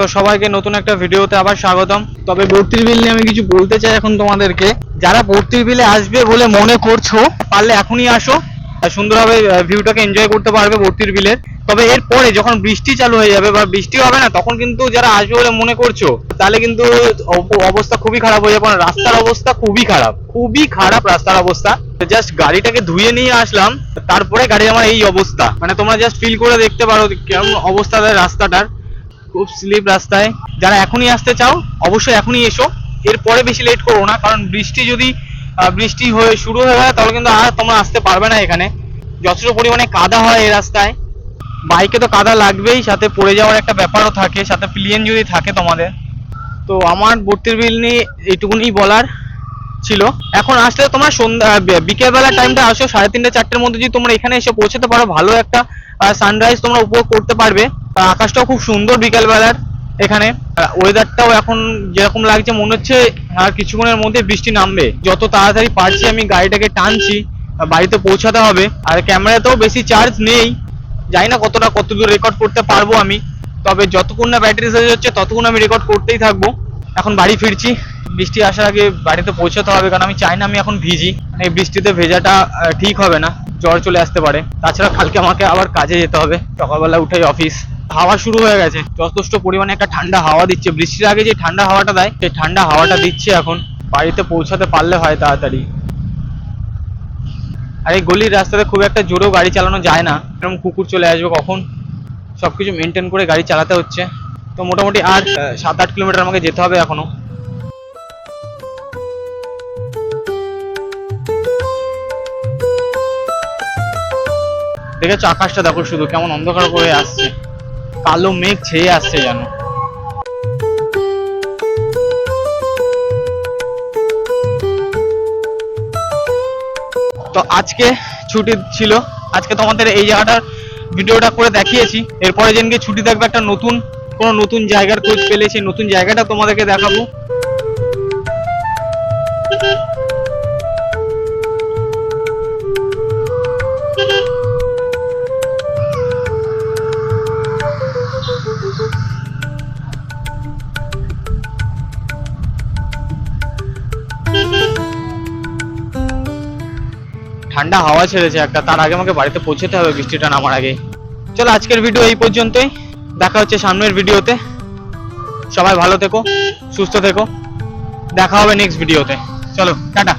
তো সবাইকে নতুন একটা ভিডিওতে আবার স্বাগতম। তবে ভর্তির বিল নিয়ে আমি কিছু বলতে চাই এখন তোমাদেরকে। যারা ভর্তির বিলে আসবে বলে মনে করছ, পারলে এখনই আসো। আর সুন্দরভাবে ভিউটাকে এনজয় করতে পারবে ভর্তির বিলের। তবে এরপরে যখন বৃষ্টি চালু হয়ে যাবে বা বৃষ্টি হবে না, তখন কিন্তু যারা আসবে বলে মনে করছ, তাহলে কিন্তু অবস্থা খুবই খারাপ হয়ে যাবে। কারণ রাস্তার অবস্থা খুবই খারাপ। খুবই খারাপ রাস্তার অবস্থা। জাস্ট গাড়িটাকে ধুয়ে নিয়ে আসলাম, তারপরে গাড়ি আমার এই অবস্থা। মানে তোমরা জাস্ট ফিল করে দেখতে পারো কেমন অবস্থা রাস্তাটার। খুব স্লিপ রাস্তায়। যারা এখনই আসতে চাও, অবশ্যই এখনই এসো। এরপরে বেশি লেট করো না, কারণ বৃষ্টি যদি বৃষ্টি হয়ে শুরু হয়ে যায়, তাহলে কিন্তু আর তোমরা আসতে পারবে না এখানে। যথেষ্ট পরিমাণে কাদা হয় এই রাস্তায়। বাইকে তো কাদা লাগবেই, সাথে পড়ে যাওয়ার একটা ব্যাপারও থাকে, সাথে প্লেন যদি থাকে তোমাদের। তো আমার ভর্তির বিল নিয়ে এইটুকুনি বলার ছিল। এখন আসলে তোমরা সন্ধ্যা বিকেল বেলা টাইমটা আসো, সাড়ে তিনটে, চারটের মধ্যে যদি তোমরা এখানে এসে পৌঁছাতে পারো, ভালো একটা সানরাইজ তোমরা উপভোগ করতে পারবে। আকাশটাও খুব সুন্দর বিকেল বেলার এখানে ওয়েদারটাও এখন যেরকম লাগছে, মনে হচ্ছে আর কিছুক্ষণের মধ্যে বৃষ্টি নামবে। যত তাড়াতাড়ি পারছি আমি গাড়িটাকে টানছি বাড়িতে পৌঁছাতে হবে। আর ক্যামেরাতেও বেশি চার্জ নেই। জানি না কতটা কতদূর রেকর্ড করতে পারব আমি। তবে যতক্ষণ না ব্যাটারি শেষ হচ্ছে, ততক্ষণ আমি রেকর্ড করতেই থাকব। এখন বাড়ি ফিরছি। বৃষ্টি আসার আগে বাড়িতে পৌঁছাতে হবে, কারণ আমি চাই না আমি এখন ভিজি। মানে এই বৃষ্টিতে ভেজাটা ঠিক হবে না। জ্বর চলে আসতে পারে। তাছাড়া কালকে আমাকে আবার কাজে যেতে হবে। সকালবেলা উঠেই অফিস হাওয়া শুরু হয়ে গেছে। যথেষ্ট পরিমাণে একটা ঠান্ডা হাওয়া দিচ্ছে। বৃষ্টির আগে যে ঠান্ডা হাওয়াটা দেয়, সেই ঠান্ডা হাওয়াটা দিচ্ছে এখন। বাড়িতে পৌঁছাতে পারলে হয় তাড়াতাড়ি। আর এই গলির রাস্তাতে খুব একটা জোরেও গাড়ি চালানো যায় না। এরকম কুকুর চলে আসবে কখন? সবকিছু মেনটেন করে গাড়ি চালাতে হচ্ছে। তো মোটামুটি আর সাত আট কিলোমিটার আমাকে যেতে হবে এখনও। দেখেছ আকাশটা? দেখো শুধু কেমন অন্ধকার করে আসছে। কালো মেঘ ছেয়ে আসছে যেন। তো আজকে ছুটি ছিল। আজকে তোমাদের এই জায়গাটার ভিডিওটা করে দেখিয়েছি। এরপরে যেদিনকে ছুটি থাকবে একটা নতুন, কোনো নতুন জায়গার খোঁজ পেলে সেই নতুন জায়গাটা তোমাদেরকে দেখাবো। ঠান্ডা হাওয়া ছেড়েছে একটা, তার আগে আমাকে বাড়িতে পৌঁছতে হবে বৃষ্টিটা নামার আগে। চলো আজকের ভিডিও এই পর্যন্তই। দেখা হচ্ছে সামনের ভিডিওতে সবাই ভালো থেকো, সুস্থ থেকো। দেখা হবে নেক্সট ভিডিওতে চলো, টাটা।